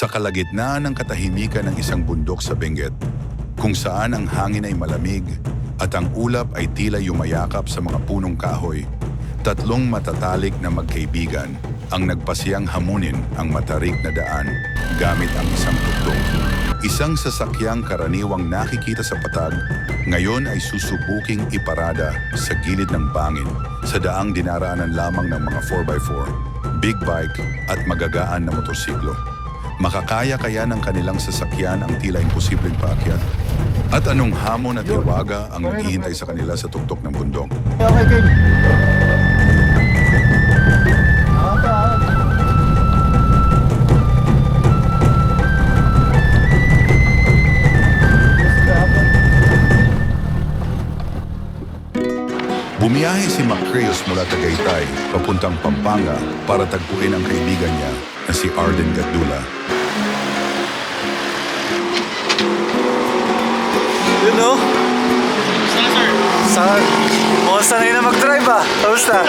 sa kalagitnaan ng katahimikan ng isang bundok sa Benguet, kung saan ang hangin ay malamig at ang ulap ay tila yumayakap sa mga punong kahoy, tatlong matatalik na magkaibigan ang nagpasiyang hamunin ang matarik na daan gamit ang isang tuktok. Isang sasakyang karaniwang nakikita sa patag, ngayon ay susubuking iparada sa gilid ng bangin sa daang dinaraanan lamang ng mga 4x4, big bike at magagaan na motorsiklo. Makakaya kaya ng kanilang sasakyan ang tila imposibleng paakyat? At anong hamon at hiwaga ang naghihintay sa kanila sa tuktok ng bundok? Ah, ah. Bumiyahe si Macreos mula Tagaytay papuntang Pampanga para tagpuin ang kaibigan niya na si Arden Gadula. No? Saan, sir? Sa... Mukhang sanay na mag-drive ah. Kamusta?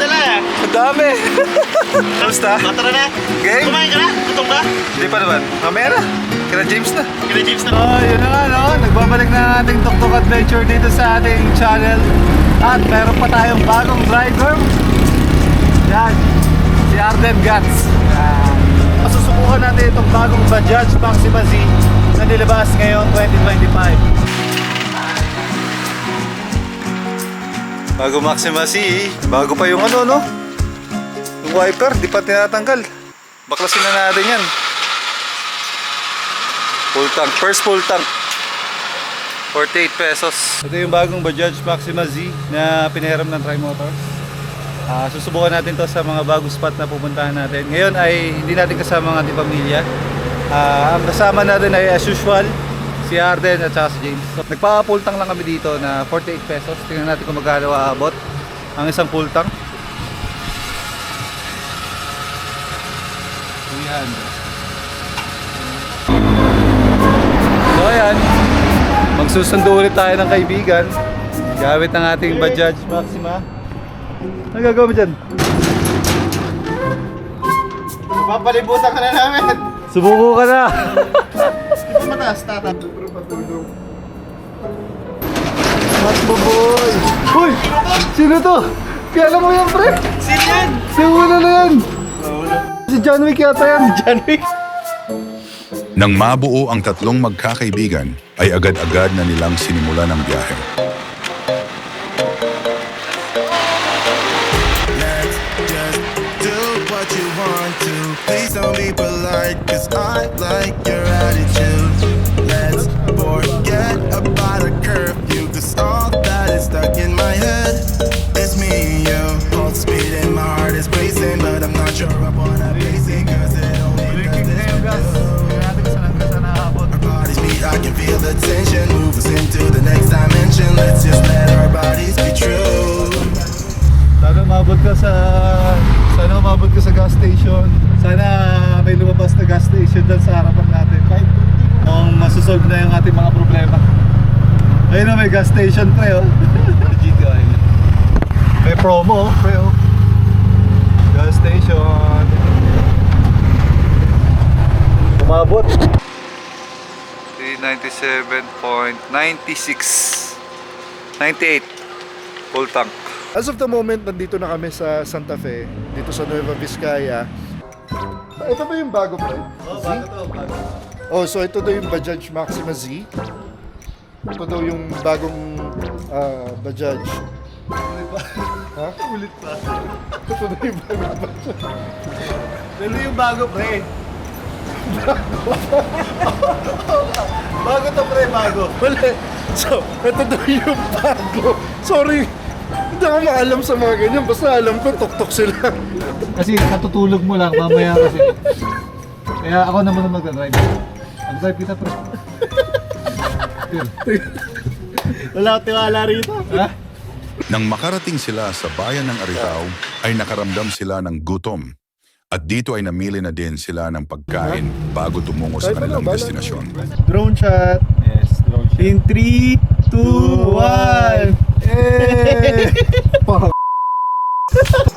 Dala eh. Ang dami. Kamusta? Tara na. Game? Kumain ka na? Gutom ka? Hindi pa naman. Mamaya na. Kina James na. Kina James na. Oh, yun na nga no. Nagbabalik na ang ating Tok Adventure dito sa ating channel. At meron pa tayong bagong driver. Yan. Si Arden Gats. Yan. Masusubukan natin itong bagong Bajaj Maxima Z na nilabas ngayon 2025. Bago Maxima Z, bago pa yung ano no? Yung wiper, di pa tinatanggal. Baklasin na natin yan. Full tank, first full tank. 48 pesos. Ito yung bagong Bajaj Maxima Z na pinahiram ng Trimotors. Ah, susubukan natin to sa mga bagong spot na pupuntahan natin. Ngayon ay hindi natin kasama ang ating pamilya. Ang kasama natin ay as usual, si Arden at saka si James. So, nagpa-full tank lang kami dito na 48 pesos. Tingnan natin kung magkano aabot ang isang full tank. 300. So ayan, magsusundo ulit tayo ng kaibigan gamit ng ating Bajaj Maxima. Ano gagawin mo dyan? Papalibutan ka na namin. Subuko ka na! Di ba mataas, tata? Mat mo boy! Uy! Sino to? Kaya mo yan pre! Sino yan? Si Ulo na yan! Si John Wick yata yan! John Wick. Nang mabuo ang tatlong magkakaibigan, ay agad-agad na nilang sinimulan ang biyahe. Cause I like your attitude. Let's forget about a curfew, cause all that is stuck in my head. It's me and you. Pulse speed and my heart is racing, but I'm not sure I wanna face it, cause it only does this. Our bodies meet, I can feel the tension. Move us into the next dimension. Let's just let our bodies be true. Sana umabot ka sa... Sana umabot ka sa gas station. Sana may lumabas na gas station dyan sa harapan natin. Kahit kung masusolve na yung ating mga problema. Ayun na may gas station pre oh. GTI. May promo oh, pre oh. Gas station. Umabot. 397.96 98 full tank. As of the moment, nandito na kami sa Santa Fe, dito sa Nueva Vizcaya. Ito ba yung bago pre? Oh, bago to, bago. Oh, so ito daw yung Bajaj Maxima Z. Ito daw yung bagong ah, Bajaj. Ulit pa. Ha? Ulit pa. ito daw yung bagong Bajaj. Ito yung bago pre. bago to pre, bago. Wala. So, ito daw yung bago. Sorry. Hindi ako maalam sa mga ganyan. Basta alam ko, tuktok sila. Kasi natutulog mo lang mamaya kasi. Kaya ako naman ang mag-drive. Mag-drive kita pre. Wala akong tiwala rito. Ha? Nang makarating sila sa bayan ng Aritaw, ay nakaramdam sila ng gutom. At dito ay namili na din sila ng pagkain bago tumungo sa kanilang destinasyon. Drone shot. Yes, drone shot. In 3, 2, 1. Eh!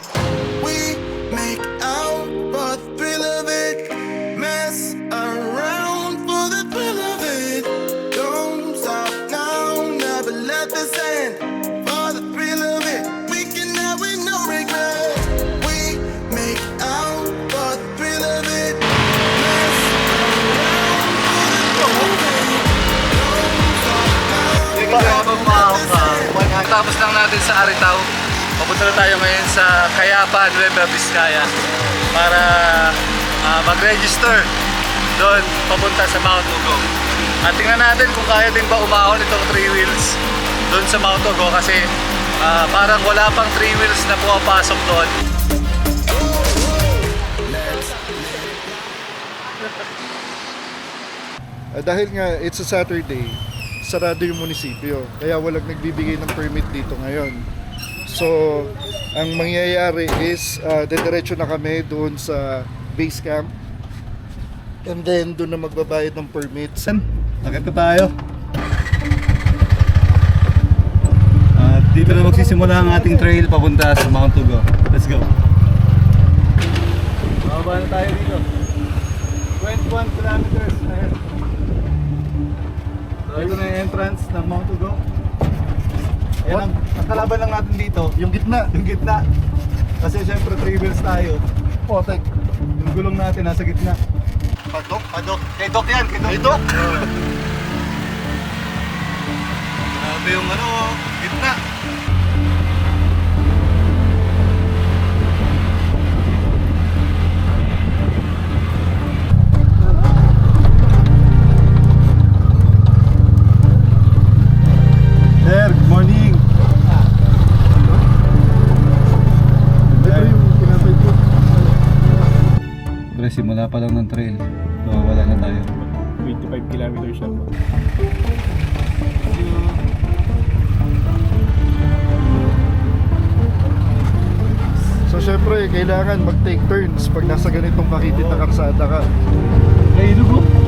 kakatapos lang natin sa Aritaw. Papunta na tayo ngayon sa Cayapa, Nueva Vizcaya para ah, mag-register doon papunta sa Mount Ugo. At tingnan natin kung kaya din ba umahon itong 3 wheels doon sa Mount Ugo kasi ah, parang wala pang 3 wheels na pumapasok doon. Ah, dahil nga it's a Saturday, sarado yung munisipyo. Kaya walang nagbibigay ng permit dito ngayon. So, ang mangyayari is uh, dediretso na kami doon sa base camp. And then doon na magbabayad ng permits. San? Agad na tayo. At dito na magsisimula ang ating trail papunta sa Mount Ugo. Let's go. Bababa na tayo dito. 21 kilometers ahead. Ito na yung entrance ng Mount Ugo. Ayan ang, ang kalaban lang natin dito, Yung gitna. yung gitna. Kasi syempre three wheels tayo. Potek. Yung gulong natin nasa gitna. Padok, padok. Kay Doc yan, kay Doc. Kay Doc? Grabe yung ano, gitna. Sir, good morning. Pre, simula pa lang ng trail. Nawawala na tayo. 25 kilometers siya. So syempre, kailangan mag-take turns pag nasa ganitong makitid na karsada ka. Ay, lugo.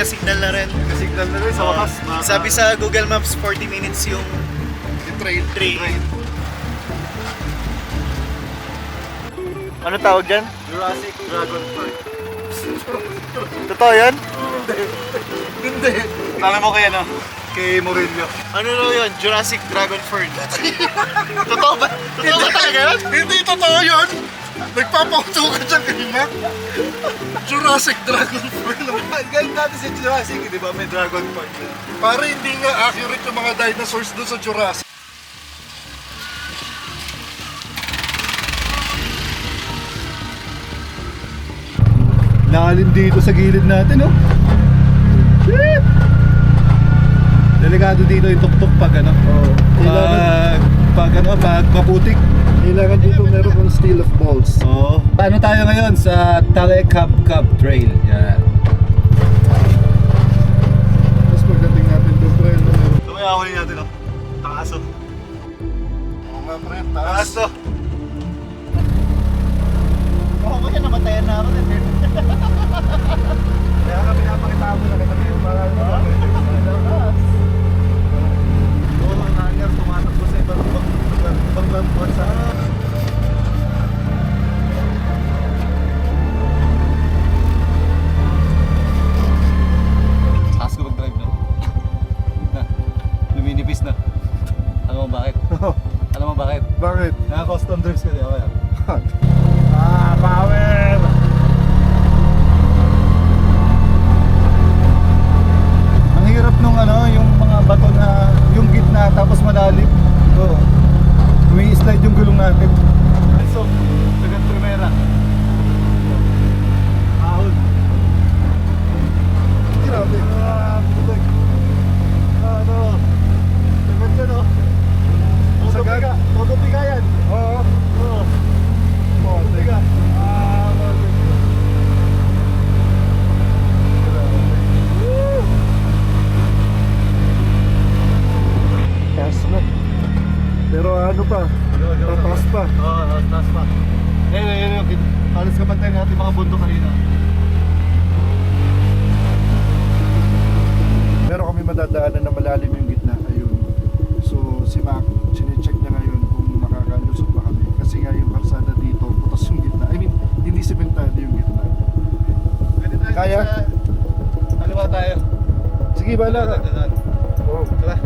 Nagka-signal na rin. Nagka-signal na rin sa wakas. Maka- Sabi sa Google Maps, 40 minutes yung trail. train. Ano tawag dyan? Jurassic Dragon Flight. Totoo yan? Hindi. Alam mo kaya no? Kay Murillo. Ano raw yun? Jurassic Dragon Fern. Totoo ba? Totoo ba talaga yun? Hindi totoo yun! Nagpapauto ka dyan kanina. Jurassic Dragon Fern. Galing natin si Jurassic, di ba? May Dragon Park. Para hindi nga accurate yung mga dinosaurs doon sa Jurassic. Lalim dito sa gilid natin, oh. Shit! Delikado dito yung tuktok pag ano. Oo. Kailangan, Pag, pag ano, pag maputik. kailangan dito meron kang steel of balls. Oo. Paano tayo ngayon sa Tale Cab Cab Trail? Yan. Tapos pagdating natin doon, pre, ano meron. Huli natin, oh. Taas, oh. Oo nga, pre, Taas, taas. to. Oo, oh, kaya namatayan na ako. Kaya nga pinapakita mo na kasi yung mga ano. Ibang bansa. Taas ko mag-drive na. Na, luminipis na. Alam mo bakit? Alam mo bakit? Bakit? Naka-custom drives kasi ako yan. ah, power! Ang hirap nung ano, yung mga bato na yung gitna tapos malalim. Oo. Umi-slide yung gulong natin. So, tagat primera. Ahon. Grabe. Ah, putik. Ano? Tagat yan oh. Motopiga. Motopiga yan. Oo. Oo. Motopiga. Ah, motopiga. Taas na. Pero ano pa? Tataas pa. Oo, oh, taas pa. Ayun, ayun, ayun. Halos kapantay natin mga bundok kanina. Meron kami madadaanan na malalim yung gitna. Ayun. So, si Mac, sinecheck niya ngayon kung makakalusot ba kami. Kasi nga yung kalsada dito, putas yung gitna. I mean, hindi sementado yung gitna. Pwede tayo Kaya? sa... Kaliwa tayo. Sige, bahala ka. Oo. Tara.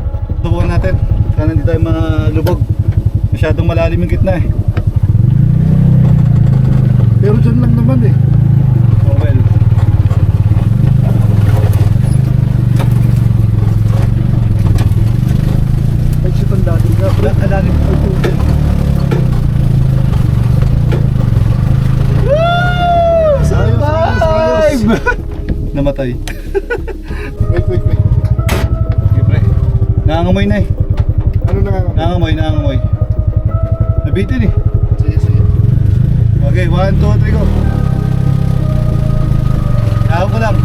Tubukan natin. Sana hindi tayo malubog. Masyadong malalim yung gitna eh. Pero dyan lang naman eh. Oh well. Ay, shit, ang dati nga. pre. Ang lalim tubig. Ayos, ayos, ayos. Namatay. Wait, wait, wait. Nangangamoy na eh. Ano na nga? Nangangamoy, nangangamoy. Nabitin eh. Sige, sige. Okay, one, two, three, go. Tawag ko lang.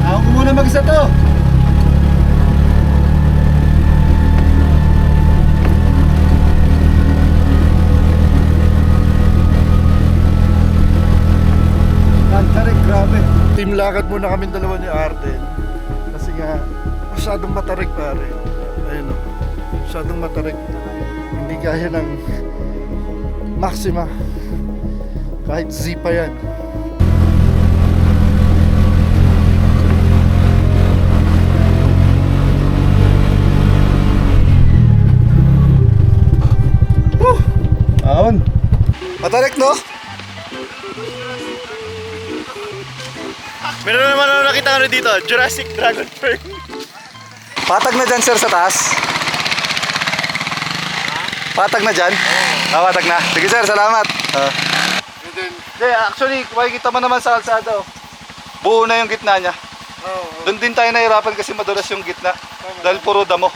Tawag ko muna mag-isa to. Kantarik, grabe. Team lakad muna kami dalawa ni Arden. Nga, masyadong matarik pare. Ayun o. Masyadong matarik. Hindi kaya ng Maxima. Kahit Z pa yan. Aon. Matarik, no? Meron naman ako nakita ano dito, Jurassic Dragon Fern. Patag na dyan, sir, sa taas. Patag na dyan? Ah, patag na. Sige, sir, salamat. Ah. Hindi, actually, makikita mo naman sa kalsada. oh. Buo na yung gitna niya. Doon din tayo nahirapan kasi madulas yung gitna. Dahil puro damo.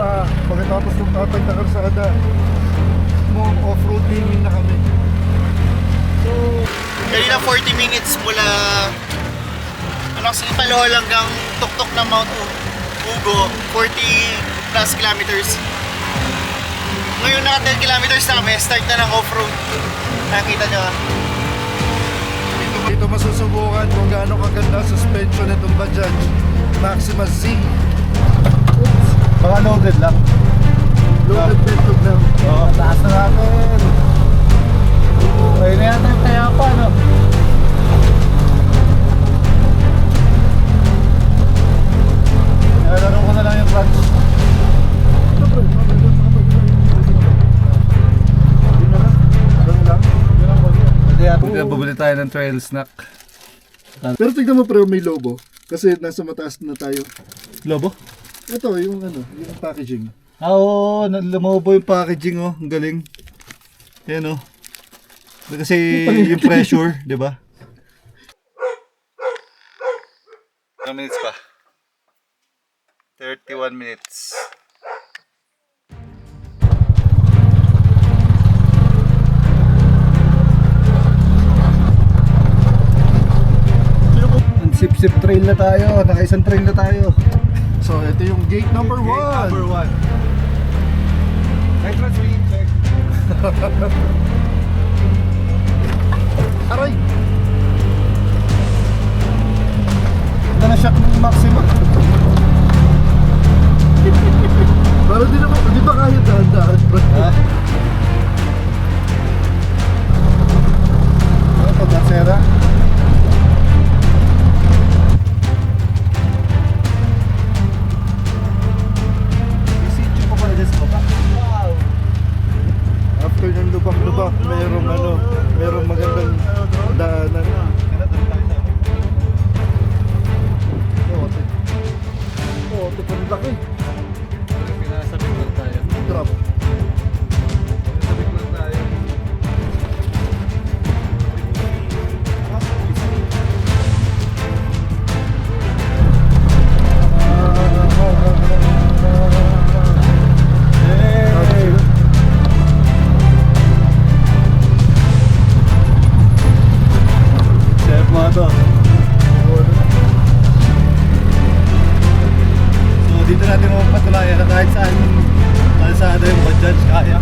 Ah, pagkatapos ng tatag na karsada, Kanina 40 minutes mula ano sa Ipalol hanggang tuktok ng Mount Ugo, 40 plus kilometers. Ngayon naka 10 kilometers na kami, start na ng off-road. Nakita nyo ah. Dito, dito masusubukan kung gaano kaganda suspension nitong Bajaj Maxima Z. Baka loaded lang. Loaded petrol na. Oo, taas na natin. Ayun na yata yung kaya pa, no? Nalalaro ko na lang yung clutch. Bumili tayo ng trail snack. Pero tignan mo pre, may lobo. Kasi nasa mataas na tayo. Lobo? Ito, yung ano, yung packaging. Ah, oo, lumobo yung packaging, oh. Ang galing. Yan, oh. Kasi yung pressure, di ba? Ilang minutes pa? 31 minutes. Sip-sip trail na tayo. Naka-isang trail na tayo. So, ito yung gate number one. Number one. Nitro speed check. Aray! Ito na shock ng maximum. Pero di naman, di ba kaya dahan-dahan? Natin mapatunayan na kahit saan kalsada yung Bajaj kaya.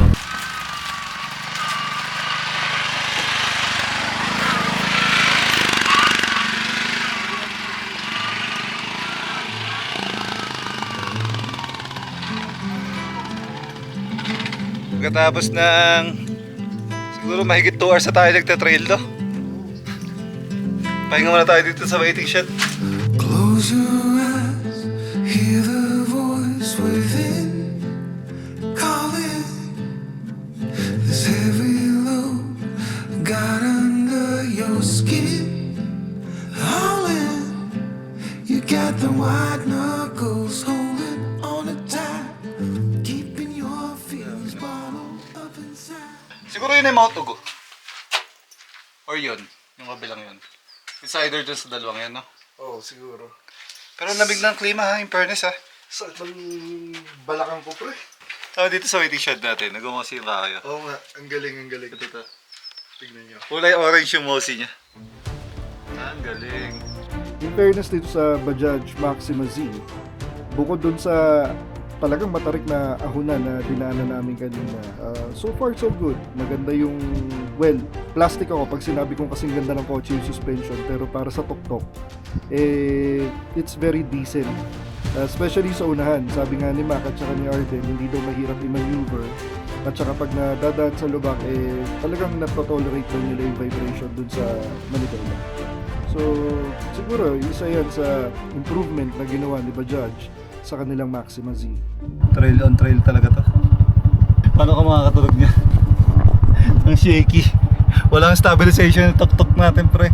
Pagkatapos ng siguro mahigit 2 hours na tayo nagtatrail do. Pahinga muna tayo dito sa waiting shed. Siguro yun yung Mount Ugo. Or yun, yung kabilang yun. It's either dun sa dalawang yan, no? Oo, oh, siguro. Pero lamig ng klima ha, in fairness ha. Sa ng balakang ko, pre. So dito sa waiting shed natin, nagumasi ba kayo? Oo nga, ang galing, ang galing. Dito. Tignan nyo. Kulay orange yung mosi niya. Ah, ang galing. In fairness dito sa Bajaj Maxima Z, bukod dun sa talagang matarik na ahunan na dinaanan namin kanina, ah, so far so good. Maganda yung, well, plastic ako pag sinabi kong kasing ganda ng kotse yung suspension, pero para sa tuktok, eh, it's very decent. Ah, especially sa unahan, sabi nga ni Mac at saka ni Arden, hindi daw mahirap i-maneuver. At saka pag nadadaan sa lubak, eh, talagang natotolerate daw nila yung vibration dun sa manibela. So, siguro, isa yan sa improvement na ginawa ni Bajaj sa kanilang Maxima Z. Trail on trail talaga to. Paano ka makakatulog niya? Ang shaky. Walang stabilization yung tok-tok natin pre.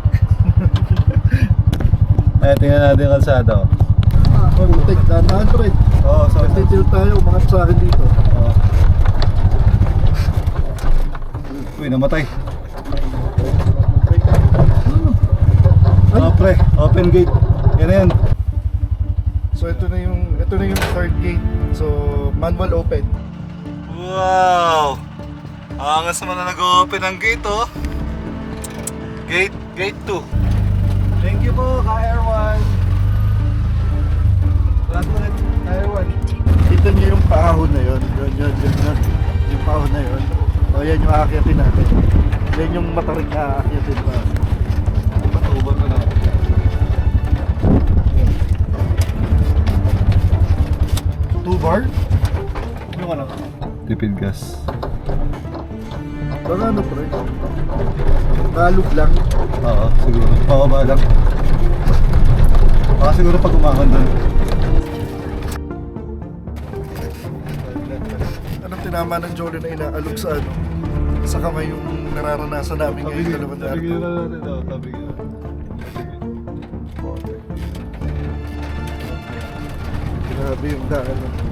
Ay, tingnan natin yung kalsada oh. Oh, putik, dahan pre. Oo, so, Titil tayo, umangat sa akin dito. Oo. Uy, namatay. Oh, pre, open gate. Yan na yan. So, ito na yung, ito na yung third gate. So, manual open. Wow! Angas naman na nag-open ang gate, oh. Gate, gate 2. Thank you po, Ka-Air1. Salamat ulit, Ka-Air1. Kita niyo yung paahon na yun. Yun, yun, yun, yun. Yung paahon na yun. O, yan yung aakyatin natin. Yan yung matarik na aakyatin pa. Bar? Yung ano? Tipid gas. Baka ano, pre? Kalog lang. Oo, siguro. Pababa lang. Baka siguro pag umakan doon. Anong tinama ng Jolly na inaalok sa ano? Sa kamay yung nararanasan namin ngayon dalawang araw. Tabigyan na natin daw. Na. Grabe yung daan.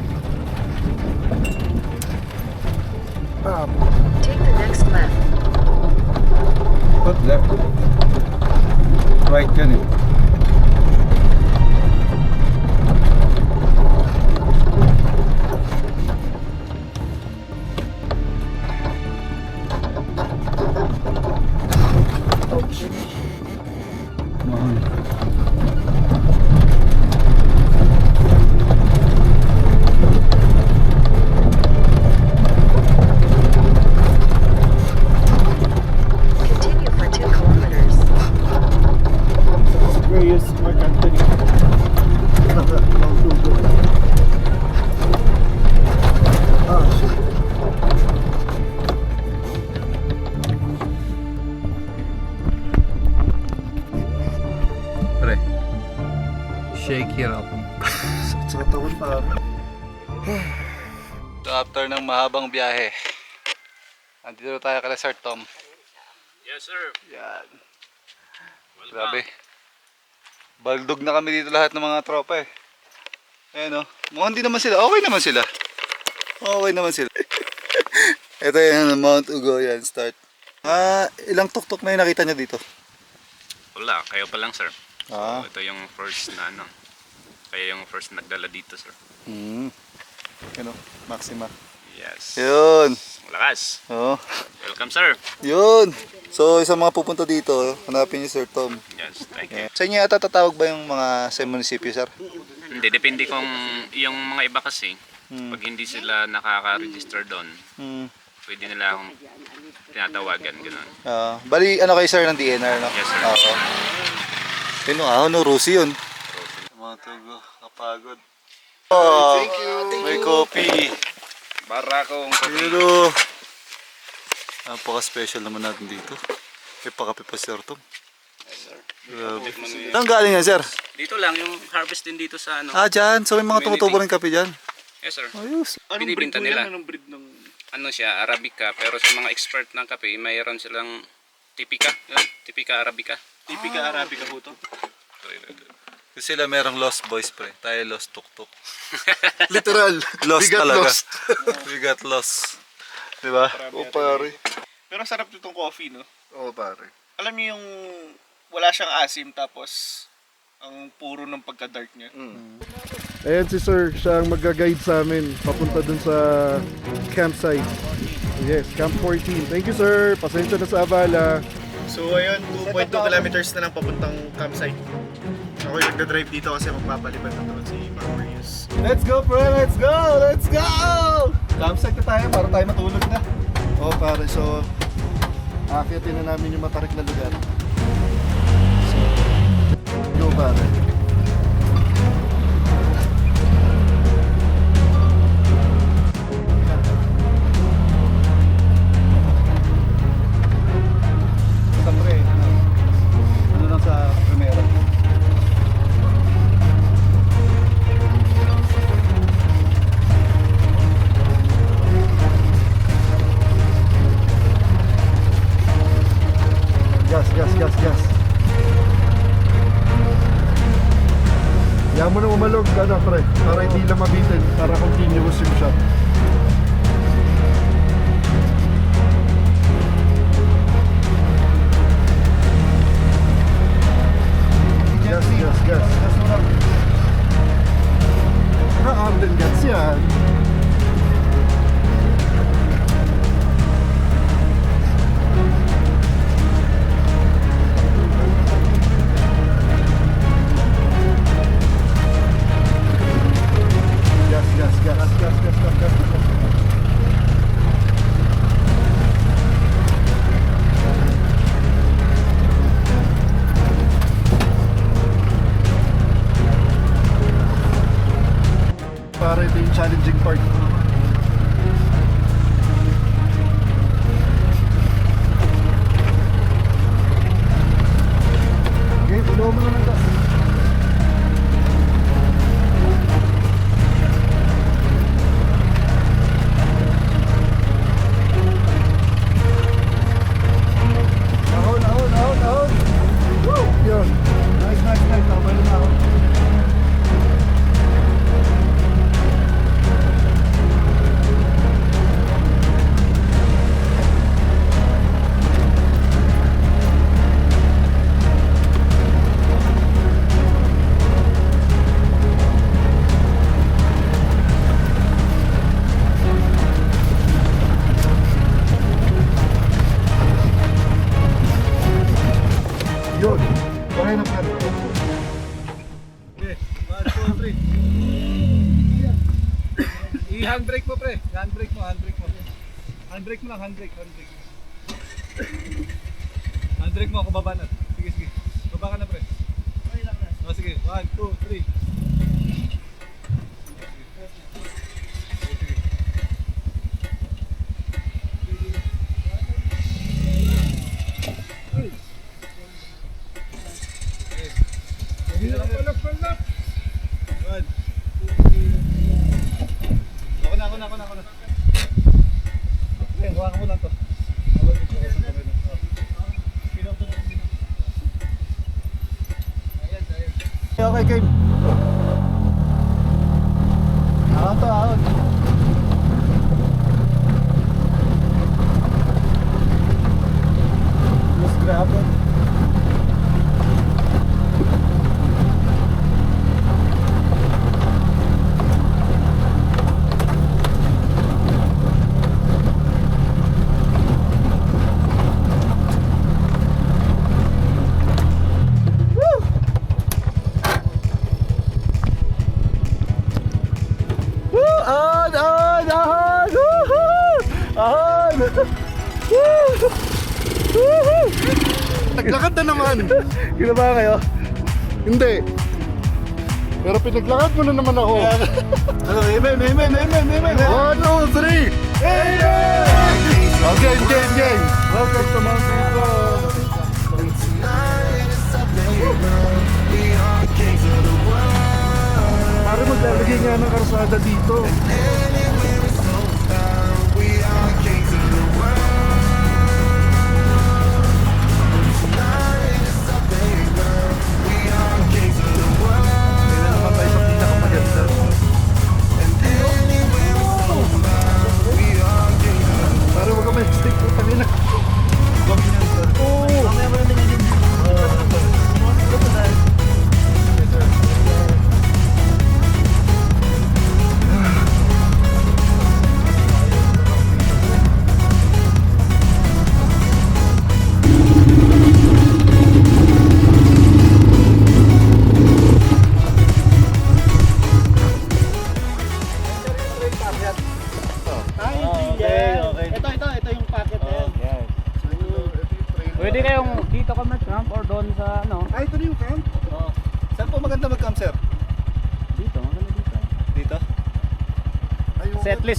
Ah, Take the next left. What left? Right yan Up. Sa katawan pa. So after ng mahabang biyahe, andito tayo kala Sir Tom. Yes, sir. Yan. Grabe. Baldog na kami dito lahat ng mga tropa eh. Ayan o. Mukhang hindi naman sila. Okay naman sila. Okay naman sila. Ito yan, Mount Ugo yan, start. Ah, ilang tuktok na yung nakita niyo dito? Wala, kayo pa lang, sir. Ah. Ito yung first na ano. Kayo yung first nagdala dito, sir. Hmm. Ano, Maxima. Yes. Yun. Malakas. Oh. Welcome, sir. Yun. So, sa mga pupunta dito, hanapin niyo Sir Tom. Yes, thank you. Sa inyo yata tatawag ba yung mga sa munisipyo, sir? Hindi, depende kung yung mga iba kasi, Hmm. pag hindi sila nakaka-register doon, Hmm. pwede nila akong tinatawagan, gano'n. Ah, bali, ano kay sir ng DNR, no? Yes, sir. Oo. Yun, ah, ano, Rusi yun. Mga tugo, kapagod. Oh, Thank you. May coffee. Barakong Pero, napaka-special naman natin dito. May pakape pa sir Tom. Grabe. Saan galing yan, sir? Dito lang, yung harvest din dito sa ano. Ah, dyan. So, may mga tumutubo rin kape dyan. Yes, sir. Ayos. Binibinta nila. Anong breed ng... Ano siya, Arabica. Pero sa mga expert ng kape, mayroon silang Tipika. Yun, Tipika Arabica. Tipika Arabica po to. Kasi sila merong lost boys pre, tayo lost tuk-tuk. Literal. Lost Bigat talaga. lost. We got lost. Diba? O pare. Pero sarap nitong coffee, no? O pare. Alam niyo yung wala siyang asim tapos ang puro ng pagka-dark niya. Ayan si sir, siya ang mag-guide sa amin papunta dun sa campsite. Yes, Camp 14. Thank you sir. Pasensya na sa abala. So ayun, 2.2 kilometers na lang papuntang campsite. Ako yung nagda-drive dito kasi magpapalipad na doon si Marius. Let's go pre, let's go! Let's go! Campsite na tayo para tayo matulog na. O pare, so akyatin na namin yung matarik na lugar. So, go pare. Ano pre, para hindi lang mabitin, Handbrake mo lang, handbrake, handbrake. Handbrake mo, ako baba na. Sige, sige. Baba ka na pre. O sige, one, two, three. One. Ako na, ako na, ako na, ako na. Hawakan ko lang to. Okay, game. Ako to, ako. Mas grabe. Naglakad na naman! Ginawa kayo? Hindi. Pero pinaglakad mo na naman ako. Ano, amen, amen, amen, amen. One, two, three! Amen! Oh, game, game! Welcome to Mount Rico. Para maglalagay nga ng karsada dito. tem que estar fazendo né?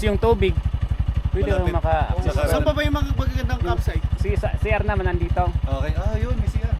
Yung- tubig. Pwede Malapit. kang maka Saka- Saan pa ba yung mga magagandang campsite? Si CR naman nandito. Okay. Ah, yun. May siya.